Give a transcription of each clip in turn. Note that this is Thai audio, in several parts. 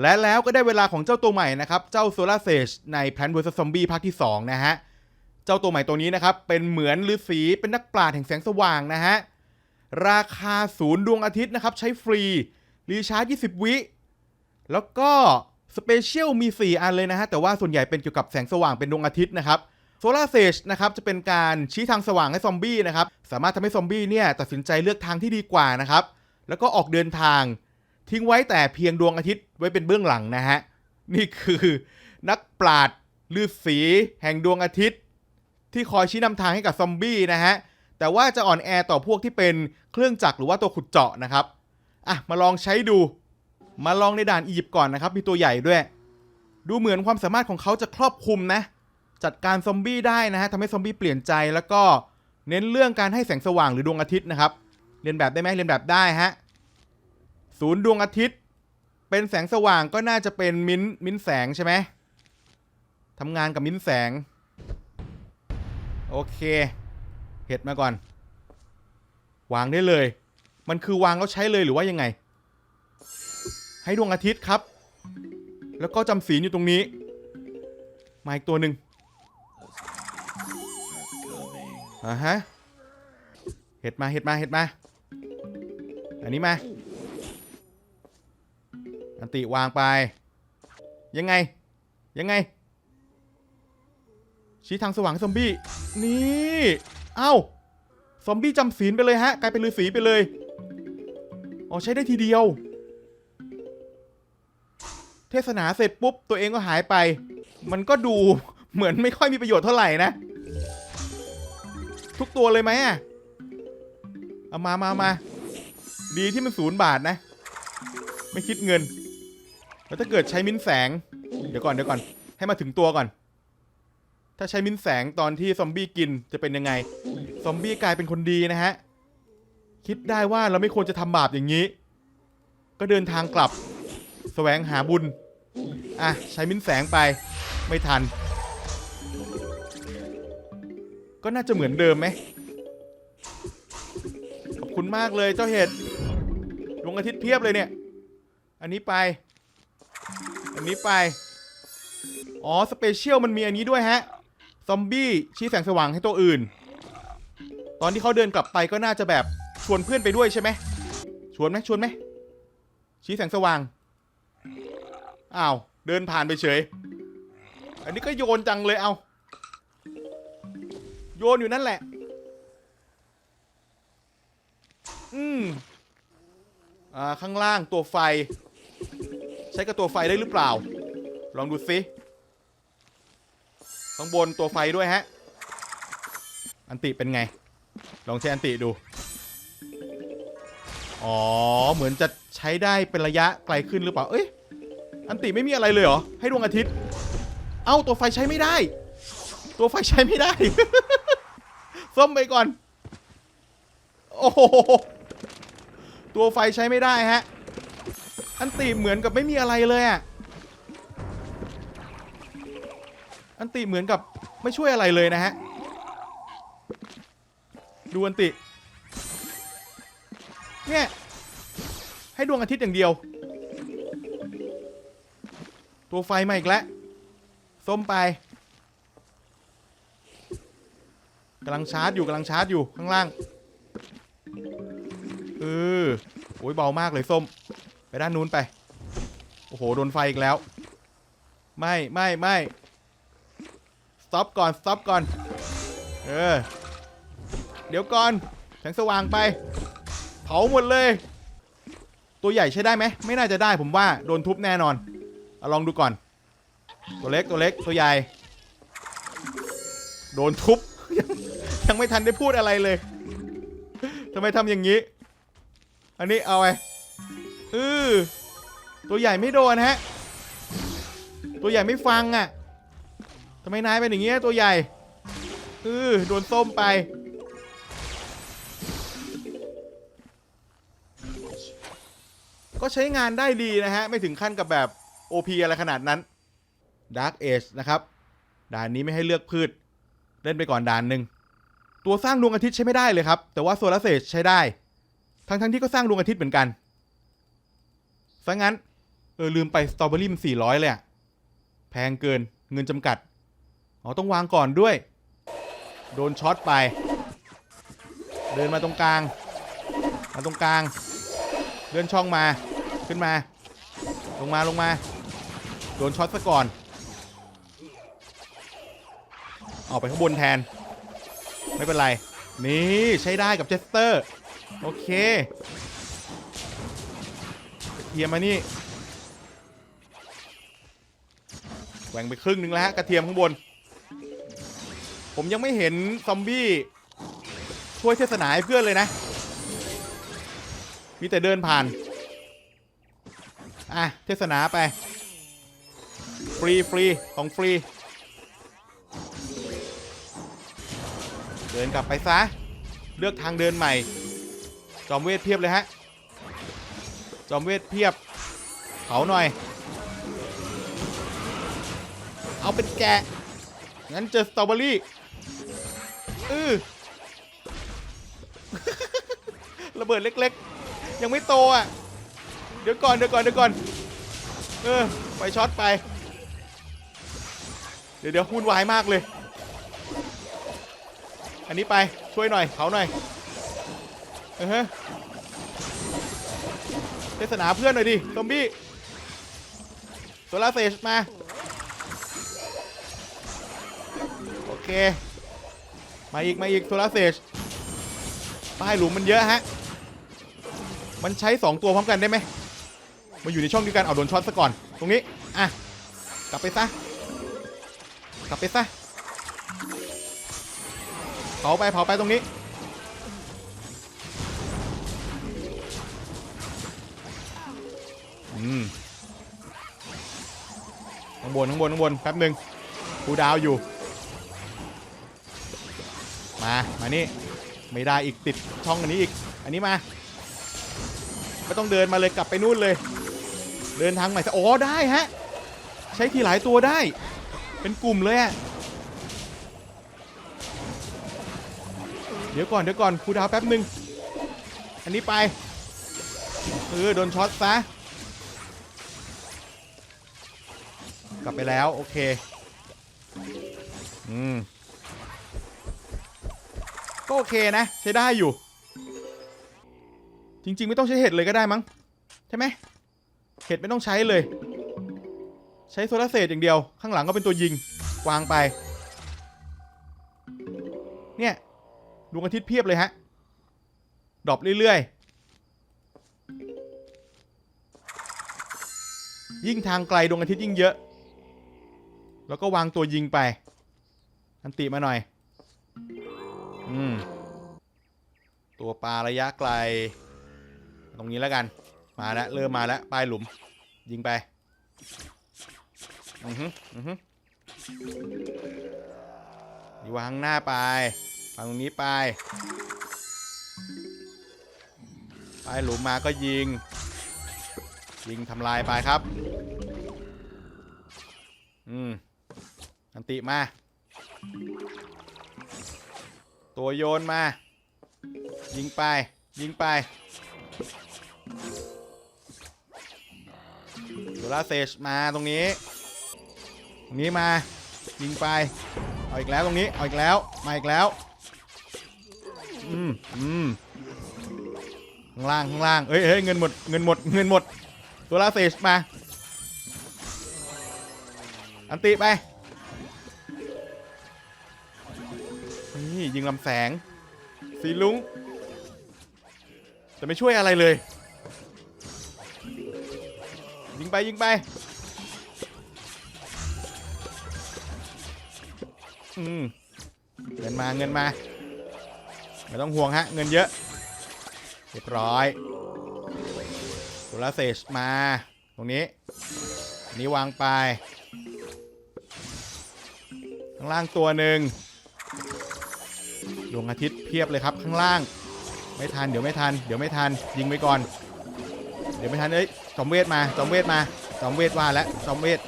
และแล้วก็ได้เวลาของเจ้าตัวใหม่นะครับ เจ้าโซลาเซจใน Plant vs Zombie ภาคที่ 2 นะฮะ เจ้าตัวใหม่ตัวนี้นะครับ เป็นเหมือนฤาษีเป็นนักปราชญ์แห่งแสงสว่างนะฮะ ราคาศูนย์ดวงอาทิตย์นะครับ ใช้ฟรี รีชาร์จ 20 วิ แล้วก็สเปเชียลมี 4 อันเลยนะฮะ แต่ว่าส่วนใหญ่เป็นเกี่ยวกับแสงสว่างเป็นดวงอาทิตย์นะครับโซลาเซจนะครับจะเป็นการชี้ทางสว่างให้ซอมบี้นะครับสามารถทำให้ซอมบี้เนี่ยตัดสินใจเลือกทางที่ดีกว่านะครับแล้วก็ออกเดินทาง ทิ้งไว้แต่เพียงดวงอาทิตย์ไว้เป็นเบื้องหลังนะฮะ นี่คือนักปราดฤาษีแห่งดวงอาทิตย์ ที่คอยชี้นำทางให้กับซอมบี้นะฮะ แต่ว่าจะอ่อนแอต่อพวกที่เป็นเครื่องจักรหรือว่าตัวขุดเจาะนะครับ อะ มาลองใช้ดู มาลองในด่านอียิปต์ก่อนนะครับ มีตัวใหญ่ด้วย ดูเหมือนความสามารถของเขาจะครอบคลุมนะ จัดการซอมบี้ได้นะฮะทำให้ซอมบี้เปลี่ยนใจแล้วก็เน้นเรื่องการให้แสงสว่างหรือดวงอาทิตย์นะครับ เรียนแบบได้ไหมเรียนแบบได้ฮะ ศูนย์ดวงอาทิตย์ เป็นแสงสว่างก็น่าจะเป็นมิ้นท์มิ้นท์แสงใช่ไหมทำงานกับมิ้นท์แสง โอเค เห็ดมาก่อน วางได้เลย มันคือวางแล้วใช้เลยหรือว่ายังไง ให้ดวงอาทิตย์ครับ แล้วก็จำศีลอยู่ตรงนี้ มาอีกตัวหนึ่งอ่าฮะ เห็ดมาเห็ดมาเห็ดมา อันนี้มา อันติวางไป ยังไง ยังไง ชี้ทางสว่างซอมบี้ นี่เอ้า ซอมบี้จำศีลไปเลยฮะ กลายเป็นฤาษีไปเลย อ๋อ ใช้ได้ทีเดียว เทศนาเสร็จปุ๊บ ตัวเองก็หายไป มันก็ดูเหมือนไม่ค่อยมีประโยชน์เท่าไหร่นะ ทุกตัวเลยไหมอะเอามามามา ดีที่มันศูนย์บาทนะ ไม่คิดเงิน แล้วถ้าเกิดใช้มิ้นแสง เดี๋ยวก่อนเดี๋ยวก่อน ให้มาถึงตัวก่อน ถ้าใช้มิ้นแสงตอนที่ซอมบี้กินจะเป็นยังไง ซอมบี้กลายเป็นคนดีนะฮะ คิดได้ว่าเราไม่ควรจะทำบาปอย่างนี้ ก็เดินทางกลับแสวงหาบุญ อะ ใช้มิ้นแสงไป ไม่ทัน ก็น่าจะเหมือนเดิมไหม ขอบคุณมากเลยเจ้าเห็ดดวงอาทิตย์เพียบเลยเนี่ย อันนี้ไป อันนี้ไป อ๋อ สเปเชียลมันมีอันนี้ด้วยฮะ ซอมบี้ชี้แสงสว่างให้ตัวอื่น ตอนที่เขาเดินกลับไปก็น่าจะแบบชวนเพื่อนไปด้วยใช่ไหม ชวนไหมชวนไหม ชี้แสงสว่าง อ้าว เดินผ่านไปเฉย อันนี้ก็โยนจังเลยเอา โยนอยู่นั่นแหละ อืมอ่า ข้างล่างตัวไฟ ใช้กับตัวไฟได้หรือเปล่า ลองดูสิข้างบนตัวไฟด้วยฮะ อันติเป็นไง ลองใช้อันติดู อ๋อ เหมือนจะใช้ได้เป็นระยะไกลขึ้นหรือเปล่า เอ้ย อันติไม่มีอะไรเลยเหรอ ให้ดวงอาทิตย์ เอ้าตัวไฟใช้ไม่ได้ ตัวไฟใช้ไม่ได้ ส้มไปก่อน โอ้โห ตัวไฟใช้ไม่ได้ฮะ อันติเหมือนกับไม่มีอะไรเลยอะอันติเหมือนกับไม่ช่วยอะไรเลยนะฮะ ดูอันติ เนี่ย ให้ดวงอาทิตย์อย่างเดียว ตัวไฟมาอีกแล้วส้มไปกำลังชาร์จอยู่กำลังชาร์จอยู่ข้างล่างเออโอ้ยเบามากเลยส้ม ไปด้านนู้นไป โอ้โห โดนไฟอีกแล้ว ไม่ไม่ไม่สต็อปก่อนสต็อปก่อน เออ เดี๋ยวก่อนแสงสว่างไป เผาหมดเลย ตัวใหญ่ใช้ได้ไหม ไม่น่าจะได้ผมว่า โดนทุบแน่นอนเอาลองดูก่อน ตัวเล็กตัวเล็กตัวใหญ่ โดนทุบยังยังไม่ทันได้พูดอะไรเลยทำไมทำอย่างนี้ อันนี้เอาไป เออตัวใหญ่ไม่โดนฮะ ตัวใหญ่ไม่ฟังอะทำไมนายเป็นอย่างเงี้ยตัวใหญ่เออโดนส้มไปก็ใช้งานได้ดีนะฮะ ไม่ถึงขั้นกับแบบ OP อะไรขนาดนั้น Dark Age นะครับ ด่านนี้ไม่ให้เลือกพืช เล่นไปก่อนด่านหนึ่ง ตัวสร้างดวงอาทิตย์ใช้ไม่ได้เลยครับ แต่ว่าโซลาร์เซลล์ใช้ได้ ทั้งทั้งๆที่ก็สร้างดวงอาทิตย์เหมือนกัน ซะงั้น เออลืมไปสตรอเบอรี่มันสี่ร้อยเลยอะแพงเกินเงินจำกัด อ๋อ ต้องวางก่อนด้วย โดนช็อตไป เดินมาตรงกลาง มาตรงกลาง เลื่อนช่องมาขึ้นมา ลงมาลงมา โดนช็อตซะก่อน ออกไปข้างบนแทน ไม่เป็นไร นี่ใช้ได้กับเจสเตอร์ โอเค เทียมมานี่แหว่งไปครึ่งหนึงแล้วฮะกระเทียมข้างบน ผมยังไม่เห็นซอมบี้ช่วยเทศนาให้เพื่อนเลยนะ มีแต่เดินผ่าน อะ เทศนาไป ฟรีฟรีของฟรี เดินกลับไปซะ เลือกทางเดินใหม่ จอมเวทเพียบเลยฮะ จอมเวทเพียบเผาหน่อย เอาเป็นแกะ งั้นเจอสตรอเบอรี่อือระเบิดเล็กๆ ยังไม่โตอะ เดี๋ยวก่อนเดี๋ยวก่อนเดี๋ยวก่อน เออ ไปช็อตไป เดี๋ยวเดี๋ยววุ่นวายมากเลย อันนี้ไปช่วยหน่อยเขาหน่อย เออฮะ เทศนาเพื่อนหน่อยดิซอมบี้โซลาเซชมาโอเค มาอีกมาอีกโซลาเซชป้ายหลุมมันเยอะฮะ มันใช้ 2 ตัวพร้อมกันได้ไหมมาอยู่ในช่องเดียวกันเอาโดนช็อตซะก่อน ตรงนี้ อะ กลับไปซะ กลับไปซะ เผาไปเผาไปตรงนี้ ข้างบนข้างบนข้างบนแป๊บหนึ่งครูดาวอยู่ มา มานี่ ไม่ได้อีกติดช่องอันนี้อีก อันนี้มา ไม่ต้องเดินมาเลยกลับไปนู่นเลย เดินทางใหม่ซะอ๋อได้ฮะ ใช้ทีหลายตัวได้ เป็นกลุ่มเลยอะเดี๋ยวก่อนเดี๋ยวก่อนครูดาวแป๊บหนึ่งอันนี้ไปเออโดนช็อตซะ กลับไปแล้ว โอเค อืม ก็โอเคนะ ใช้ได้อยู่ จริง ๆ ไม่ต้องใช้เห็ดเลยก็ได้มั้ง ใช่ไหมเห็ดไม่ต้องใช้เลย ใช้โซลาเซลล์อย่างเดียว ข้างหลังก็เป็นตัวยิง วางไป เนี่ยดวงอาทิตย์เพียบเลยฮะ ดรอปเรื่อย ๆ ยิ่งทางไกลดวงอาทิตย์ยิ่งเยอะ แล้วก็วางตัวยิงไป อันติมาหน่อย อืม ตัวปลาระยะไกล ตรงนี้แล้วกัน มาแล้วเริ่มมาแล้วปลายหลุม ยิงไป อือฮึอือฮึอยู่วางหน้าไปฝั่งตรงนี้ไปไปหลุมมาก็ยิง ยิงทำลายไปครับ นติมา ตัวโยนมา ยิงไป ยิงไปโซลาเซชมาตรงนี้ ตรงนี้มา ยิงไป เอาอีกแล้วตรงนี้ เอาอีกแล้ว มาอีกแล้ว อืมอืมข้างล่างข้างล่างเอ้ยเอ้ยเงินหมด เงินหมด เงินหมด ตัวลาเซชมา อันติไป นี่ยิงลำแสง สีลุงแต่ไม่ช่วยอะไรเลย ยิงไปยิงไปอืมเงินมาเงินมาไม่ต้องห่วงฮะ เงินเยอะเรียบร้อยโซลาเซชมา ตรงนี้นนี้วางไป ข้างล่างตัวหนึ่ง ดวงอาทิตย์เพียบเลยครับข้างล่าง ไม่ทันเดี๋ยวไม่ทัน เดี๋ยวไม่ทันยิงไปก่อน เดี๋ยวไม่ทันเอ้ยจอมเวทมาจอมเวทมาจอมเวทว่าแล้วจอมเวท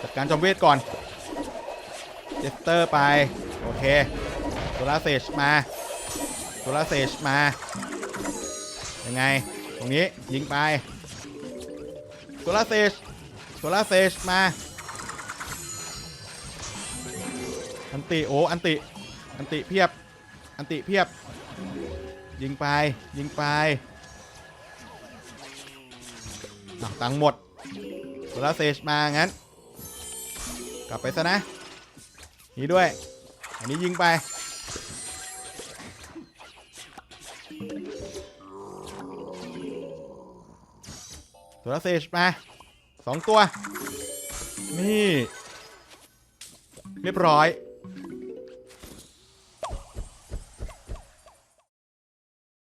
จัดการจอมเวทก่อนเจสเตอร์ไปโอเคโซลาเซชมาโซลาเซชมายังไงตรงนี้ยิงไปโซลาเซชโซลาเซชมาอันติโออันติอันติเพียบ อันติเพียบ ยิงไป ยิงไปตังหมดโซลาเซชมางั้น กลับไปซะนะ นี่ด้วย อันนี้ยิงไป โซลาเซจมาสองตัว นี่ เรียบร้อย